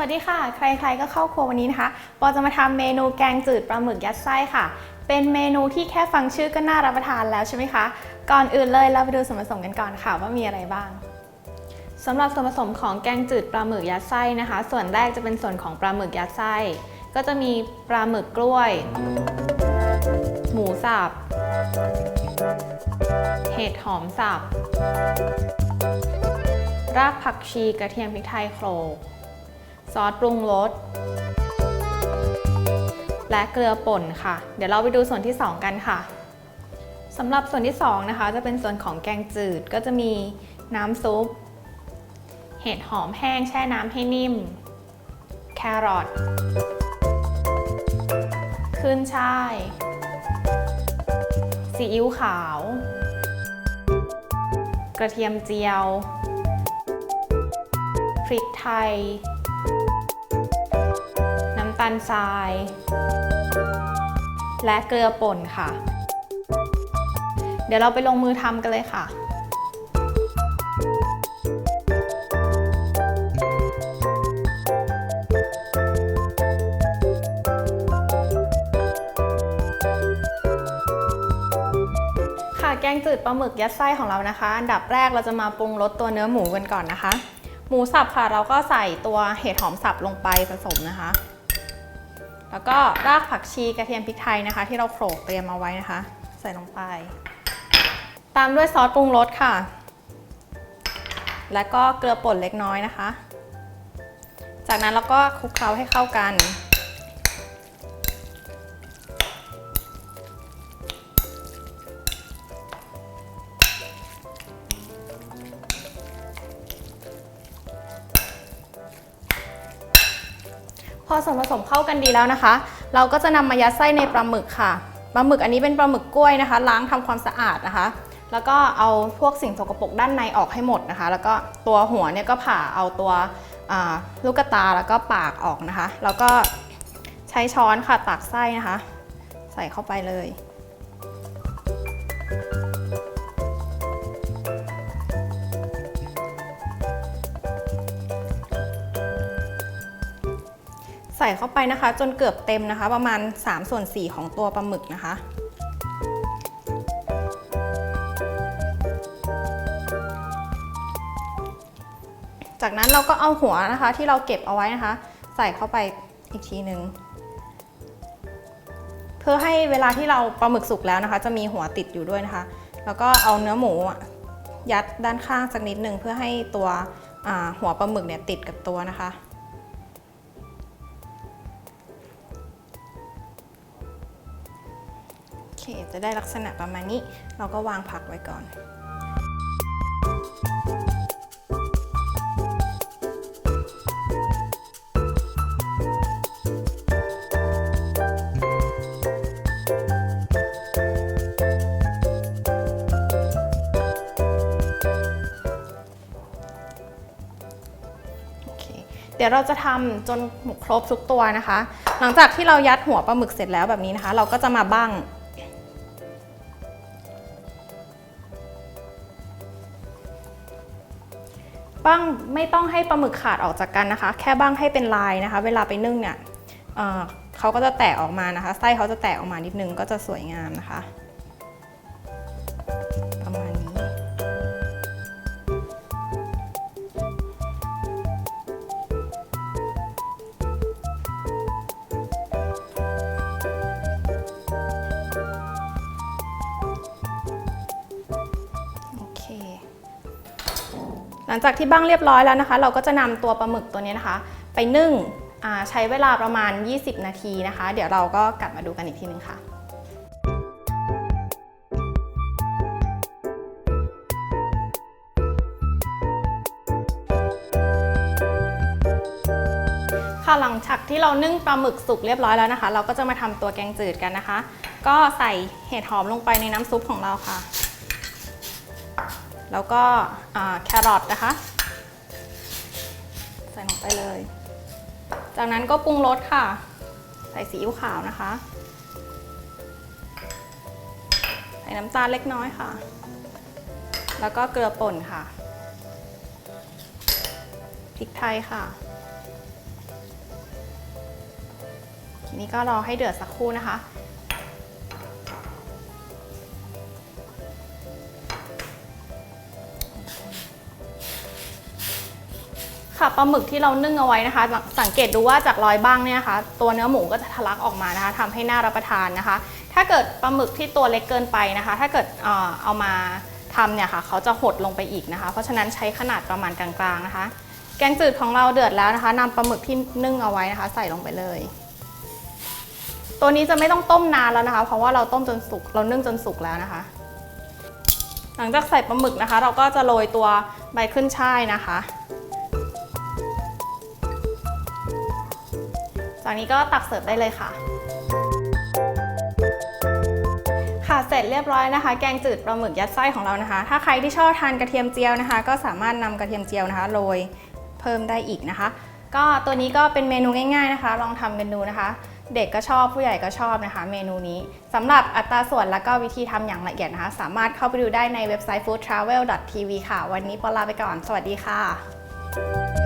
วัสดีค่ะ ใครๆก็เข้าครัววันนี้นะคะปอจะมาทำเมนูแกงจืดปลาหมึกยัดไส้ค่ะ เป็นเมนูที่แค่ฟังชื่อก็น่ารับประทานแล้วใช่ไหมคะ ก่อนอื่นเลยเราไปดูส่วนผสมกันก่อนค่ะว่ามีอะไรบ้างสำหรับส่วนผสมของแกงจืดปลาหมึกยัดไส้นะคะ ส่วนแรกจะเป็นส่วนของปลาหมึกยัดไส้ ก็จะมีปลาหมึกกล้วย หมูสับ เห็ดหอมสับ รากผักชีกระเทียมพริกไทยโขลก ซอสปรุงรสและเกลือป่นค่ะ เดี๋ยวเราไปดูส่วนที่ 2 กันค่ะสำหรับส่วนที่ 2 นะคะ จะเป็นส่วนของแกงจืดก็จะมีน้ำซุป เห็ดหอมแห้งแช่น้ำให้นิ่ม แครอทขึ้นช่ายซีอิ๊วขาว กระเทียมเจียว พริกไทยาลทราย และเกลือป่นค่ะ เดี๋ยวเราไปลงมือทำกันเลยค่ะค่ะแกงจืดปลาหมึกยัดไส้ของเรานะคะ อันดับแรกเราจะมาปรุงรสตัวเนื้อหมูกันก่อนนะคะ หมูสับค่ะเราก็ใส่ตัวเห็ดหอมสับลงไปผสมนะคะ แล้วก็รากผักชีกระเทียมพริกไทยนะคะ ที่เราโขลกเตรียมเอาไว้นะคะ ใส่ลงไป ตามด้วยซอสปรุงรสค่ะ แล้วก็เกลือป่นเล็กน้อยนะคะ จากนั้นเราก็คลุกเคล้าให้เข้ากัน พอส่วนผสมเข้ากันดีแล้วนะคะ เราก็จะนำมายัดไส้ในปลาหมึกค่ะปลาหมึกอันนี้เป็นปลาหมึกกล้วยนะคะ ล้างทำความสะอาดนะคะ แล้วก็เอาพวกสิ่งสกปรกด้านในออกให้หมดนะคะ แล้วก็ตัวหัวเนี่ยก็ผ่าเอาตัวลูกตาแล้วก็ปากออกนะคะ แล้วก็ใช้ช้อนค่ะตักไส้นะคะ ใส่เข้าไปเลย ใส่เข้าไปนะคะ จนเกือบเต็มนะคะ ประมาณ 3 ส่วน 4 ของตัวปลาหมึกนะคะ จากนั้นเราก็เอาหัวนะคะที่เราเก็บเอาไว้นะคะ ใส่เข้าไปอีกทีหนึ่งเพื่อให้เวลาที่เราปลาหมึกสุกแล้วนะคะ จะมีหัวติดอยู่ด้วยนะคะ แล้วก็เอาเนื้อหมูยัดด้านข้างสักนิดหนึ่งเพื่อให้ตัวหัวปลาหมึกเนี่ยติดกับตัวนะคะ จะได้ลักษณะประมาณนี้ เราก็วางผักไว้ก่อนเดี๋ยวเราจะทำจนหมกครบทุกตัวนะคะ หลังจากที่เรายัดหัวปลาหมึกเสร็จแล้วแบบนี้นะคะ เราก็จะมาบ้าง บ้างไม่ต้องให้ปลาหมึกขาดออกจากกันนะคะ แค่บ้างให้เป็นลายนะคะ เวลาไปนึ่งเนี่ยเขาก็จะแตกออกมานะคะ ไส้เขาจะแตกออกมานิดนึงก็จะสวยงามนะคะ หลังจากที่บ้างเรียบร้อยแล้วนะคะ เราก็จะนำตัวปลาหมึกตัวนี้นะคะ ไปนึ่งใช้เวลาประมาณ 20 นาทีนะคะ เดี๋ยวเราก็กลับมาดูกันอีกทีนึงค่ะค่ะหลังจากที่เรานึ่งปลาหมึกสุกเรียบร้อยแล้วนะคะ เราก็จะมาทำตัวแกงจืดกันนะคะ ก็ใส่เห็ดหอมลงไปในน้ำซุปของเราค่ะ แล้วก็แครอทนะคะ ใส่ลงไปเลย จากนั้นก็ปรุงรสค่ะ ใส่ซีอิ๊วขาวนะคะ ใส่น้ำตาลเล็กน้อยค่ะ แล้วก็เกลือป่นค่ะพริกไทยค่ะ ทีนี้ก็รอให้เดือดสักครู่นะคะ ค่ะปลาหมึกที่เรานึ่งเอาไว้นะคะ สังเกตดูว่าจากรอยบ้างเนี่ยนะคะ ตัวเนื้อหมูก็จะทะลักออกมานะคะทำให้น่ารับประทานนะคะ ถ้าเกิดปลาหมึกที่ตัวเล็กเกินไปนะคะ ถ้าเกิดเอามาทำเนี่ยค่ะเขาจะหดลงไปอีกนะคะ เพราะฉะนั้นใช้ขนาดประมาณกลางๆนะคะ แกงจืดของเราเดือดแล้วนะคะนำปลาหมึกที่นึ่งเอาไว้นะคะ ใส่ลงไปเลย ตัวนี้จะไม่ต้องต้มนานแล้วนะคะ เพราะว่าเราต้มจนสุกเรานึ่งจนสุกแล้วนะคะ หลังจากใส่ปลาหมึกนะคะ เราก็จะโรยตัวใบขึ้นช่ายนะคะ จากนี้ก็ตักเสิร์ฟได้เลยค่ะ ค่ะเสร็จเรียบร้อยนะคะ แกงจืดปลาหมึกยัดไส้ของเรานะคะ ถ้าใครที่ชอบทานกระเทียมเจียวนะคะ ก็สามารถนำกระเทียมเจียวนะคะโรยเพิ่มได้อีกนะคะ ก็ตัวนี้ก็เป็นเมนูง่าย ๆนะคะ ลองทำเมนูนะคะ เด็กก็ชอบผู้ใหญ่ก็ชอบนะคะ เมนูนี้สำหรับอัตราส่วนและก็วิธีทำอย่างละเอียดนะคะ สามารถเข้าไปดูได้ในเว็บไซต์ foodtravel.tv ค่ะ วันนี้ปอลาไปก่อน สวัสดีค่ะ